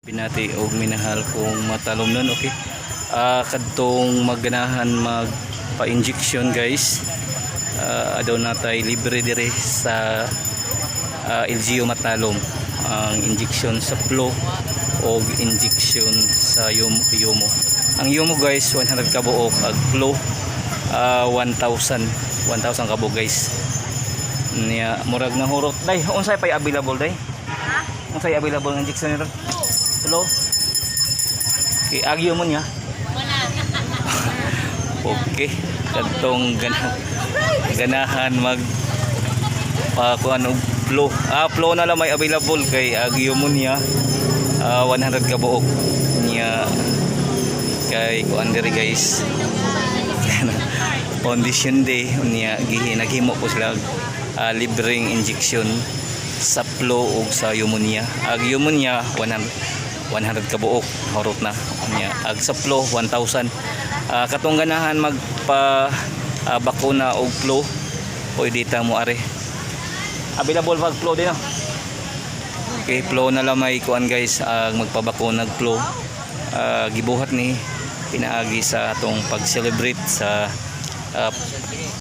Pinati og minahal kung matalom nun, okay? Ah, kadtong magganahan magpa-injection guys. Ah, adaw natay libre dire sa ah, LGU matalom ang injection sa flow o injection sa yum yumo. Ang yumo guys 100 ka buok ag flow ah, 1,000 1,000 ka buok guys. Niya murag na hurot day unsay pay available day? Unsay available ng injection nito? Hello? Okay, agyo mo niya. okay. Kadtong gana, ganahan mag pa kung ano flow. Ah, flow na lang may available kay agyo mo niya. Ah, 100 ka buok niya kay kuan diri guys. Condition day niya gihi naghimo po sila ah, libreng injection sa flow ug sa pneumonia. Ag pneumonia 100 100 ka buok horot na niya. Ag sa flow 1,000. Ah, katong ganahan magpa ah, bakuna og flow pwede ta mo are. Available pag flow din no? Okay, flow na lang may kuan guys ang magpabakuna og flow. Ah, gibuhat ni pinaagi sa atong pag-celebrate sa ah,